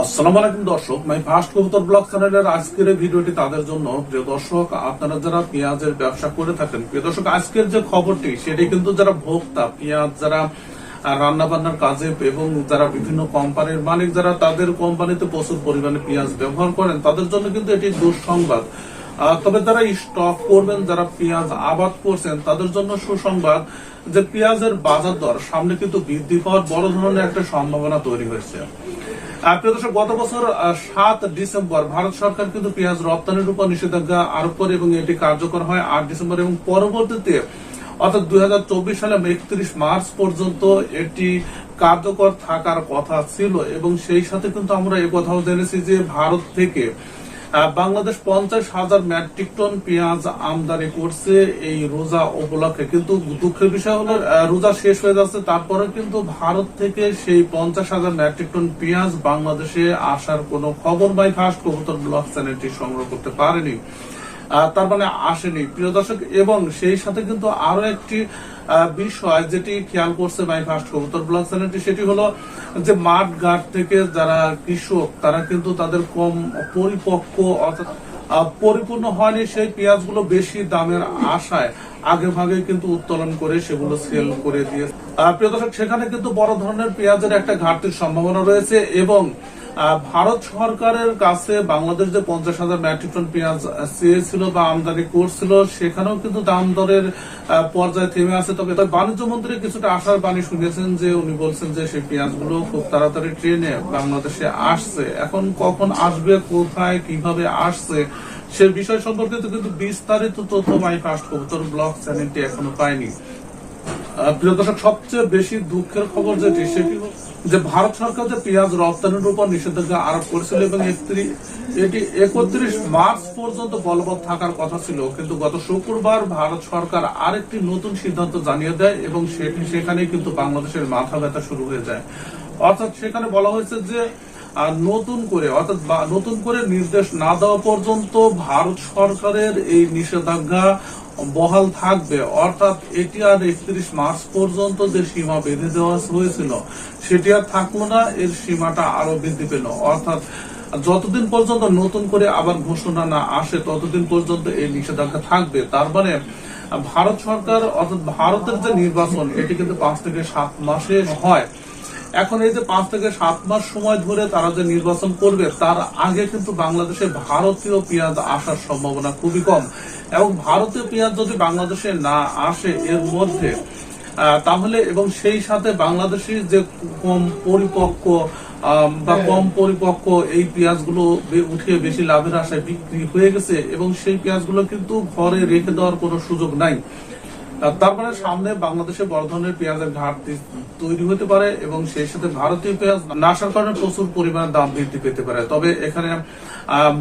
আসসালামু আলাইকুম দর্শক মাই ফার্স্ট কবুতর ব্লগ চ্যানেলের আজকের ভিডিওটি তাদের জন্য। প্রিয় দর্শক, আপনারা যারা পেঁয়াজের ব্যবসা করে থাকেন, প্রিয় দর্শক, আজকের যে খবরটি, সেটি কিন্তু যারা ভোক্তা, পেঁয়াজ যারা রান্না বান্নার কাজে এবং যারা বিভিন্ন কোম্পানির মালিক, যারা তাদের কোম্পানিতে প্রচুর পরিমাণে পেঁয়াজ ব্যবহার করেন, তাদের জন্য কিন্তু এটি দুঃসংবাদ। তবে যারা স্টক করবেন, যারা পেঁয়াজ আবাদ করছেন, তাদের জন্য সুসংবাদ যে পেঁয়াজের বাজার দর সামনে কিন্তু বৃদ্ধি পাওয়ার বড় ধরনের একটা সম্ভাবনা তৈরি হয়েছে। গত বছর সাত ডিসেম্বর ভারত সরকার কিন্তু পেঁয়াজ রপ্তানির উপর নিষেধাজ্ঞা আরোপ করে এবং এটি কার্যকর হয় আট ডিসেম্বর এবং পরবর্তীতে, অর্থাৎ দুই হাজার চব্বিশ সালে একত্রিশ মার্চ পর্যন্ত এটি কার্যকর থাকার কথা ছিল এবং সেই সাথে কিন্তু আমরা কথাও জেনেছি যে ভারত থেকে বাংলাদেশ পঞ্চাশ হাজার মেট্রিক টন পেঁয়াজ আমদানি করছে এই রোজা উপলক্ষে। কিন্তু দুঃখের বিষয় হলো রোজা শেষ হয়ে যাচ্ছে তারপরে কিন্তু ভারত থেকে সেই পঞ্চাশ হাজার মেট্রিক টন পেঁয়াজ বাংলাদেশে আসার কোনো খবর বাই ফার্স্ট কবুতর ব্লক চ্যানেলটি সংগ্রহ করতে পারেনি। তার মানে আসেনি। প্রিয় দর্শক, এবং সেই সাথে কিন্তু আরও একটি বিষয় যেটি খেয়াল করছে মাই ফার্স্ট কবুতর ব্লগ চ্যানেলটি, সেটি হলো যে মাঠ ঘাট থেকে যারা কৃষক, তারা কিন্তু তাদের কম পরিপক্ক অর্থাৎ পরিপূর্ণ হয়নি সেই পেঁয়াজগুলো বেশি দামের আশায়। আগে ভাগে কিন্তু উত্তোলন করে সেগুলো সেল করে দিয়ে প্রিয় দর্শক, সেখানে কিন্তু বড় ধরনের পেঁয়াজের একটা ঘাটতির সম্ভাবনা রয়েছে এবং ভারত সরকারের কাছে বাংলাদেশ যে পঞ্চাশ হাজার মেট্রিক টন পেঁয়াজ চেয়েছিল বা আমদানি করছিল, সেখানেও কিন্তু দাম দরের পর্যায়ে থেমে আছে। তবে বাণিজ্য মন্ত্রী কিছুটা আশার বাণী শুনেছেন যে, উনি বলছেন যে, সেই পেঁয়াজগুলো খুব তাড়াতাড়ি ট্রেনে বাংলাদেশে আসছে। এখন কখন আসবে, কোথায়, কীভাবে আসছে, সে বিষয় সম্পর্কে তো কিন্তু বিস্তারিত তথ্য মাই ফার্স্ট কবুতর ব্লগ চ্যানেলটি এখনও পায়নি প্রিয় দর্শক, সবচেয়ে বেশি দুঃখের খবর যেটি, সেটি যে ভারত সরকার যে পেঁয়াজ রপ্তানির উপর নিষেধাজ্ঞা আরোপ করেছিল এবং এটি একত্রিশ মার্চ পর্যন্ত বলবৎ থাকার কথা ছিল। কিন্তু গত শুক্রবার ভারত সরকার আরেকটি নতুন সিদ্ধান্ত জানিয়ে দেয় এবং সেটি সেখানে কিন্তু বাংলাদেশের মাথা ব্যথা শুরু হয়ে যায়। অর্থাৎ সেখানে বলা হয়েছে যে নতুন করে, অর্থাৎ নতুন করে নির্দেশ না দেওয়া পর্যন্ত ভারত সরকারের এই নিষেধাজ্ঞা বহাল থাকবে। অর্থাৎ এটি আর একত্রিশ মার্চ পর্যন্ত যে সীমা বেঁধে দেওয়া হয়েছিল, সেটি আর থাকল না, এর সীমাটা আরও বৃদ্ধি পেল। অর্থাৎ যতদিন পর্যন্ত নতুন করে আবার ঘোষণা না আসে, ততদিন পর্যন্ত এই নিষেধাজ্ঞা থাকবে। তার মানে ভারত সরকার, অর্থাৎ ভারতের যে নির্বাচন, এটি কিন্তু পাঁচ থেকে সাত মাসে হয়। এখন এই যে পাঁচ থেকে সাত মাস সময় ধরে তারা যে নির্বাচন করবে তার আগে কিন্তু বাংলাদেশে ভারতীয় পেঁয়াজ আসার সম্ভাবনা খুবই কম। এবং ভারতীয় পেঁয়াজ যদি বাংলাদেশে না আসে এর মধ্যে তাহলে এবং সেই সাথে বাংলাদেশি যে কম পরিপক্ক বা কম পরিপক্ক এই পেঁয়াজগুলো উঠিয়ে বেশি লাভের আশায় বিক্রি হয়ে গেছে এবং সেই পেঁয়াজগুলো কিন্তু ঘরে রেখে দেওয়ার কোনো সুযোগ নাই। তারপরে সামনে বাংলাদেশে বড় ধরনের পেঁয়াজের ঘাটতি তৈরি হতে পারে এবং সেই সাথে ভারতীয় পেঁয়াজ না আসার কারণে প্রচুর পরিমাণে দাম বৃদ্ধি পেতে পারে। তবে এখানে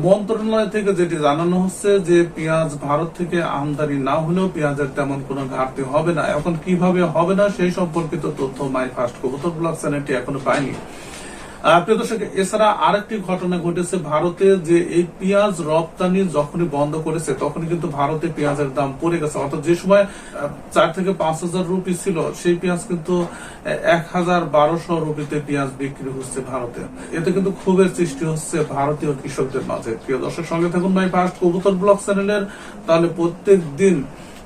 মন্ত্রণালয় থেকে যেটি জানানো হচ্ছে যে পেঁয়াজ ভারত থেকে আমদানি না হলেও পেঁয়াজের তেমন কোনো ঘাটতি হবে না। এখন কীভাবে হবে না সেই সম্পর্কিত তথ্য মাই ফার্স্ট কবুতর ব্লগ চ্যানেলটি এখনও পায়নি। প্রিয় দর্শক, এছাড়া আরেকটি ঘটনা ঘটেছে ভারতে যে এই পেঁয়াজ রপ্তানি যখনই বন্ধ করেছে, তখনই কিন্তু ভারতে পেঁয়াজের দাম পড়ে গেছে। অর্থাৎ যে সময় চার থেকে পাঁচ হাজার রুপি ছিল, সেই পেঁয়াজ কিন্তু এক হাজার বারোশো রুপিতে পেঁয়াজ বিক্রি হচ্ছে ভারতে। এতে কিন্তু ক্ষোভের সৃষ্টি হচ্ছে ভারতীয় কৃষকদের মাঝে। প্রিয় দর্শক, সঙ্গে থাকুন ভাই ফার্স্ট কবুতর ব্লক চ্যানেলের তাহলে প্রত্যেক দিন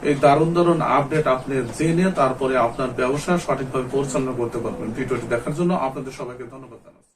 এই দারুণ দারুণ আপডেট আপনি জেনে তারপরে আপনার ব্যবসা সঠিকভাবে পরিচালনা করতে পারবেন। ভিডিওটি দেখার জন্য আপনাদের সবাইকে ধন্যবাদ জানাচ্ছি।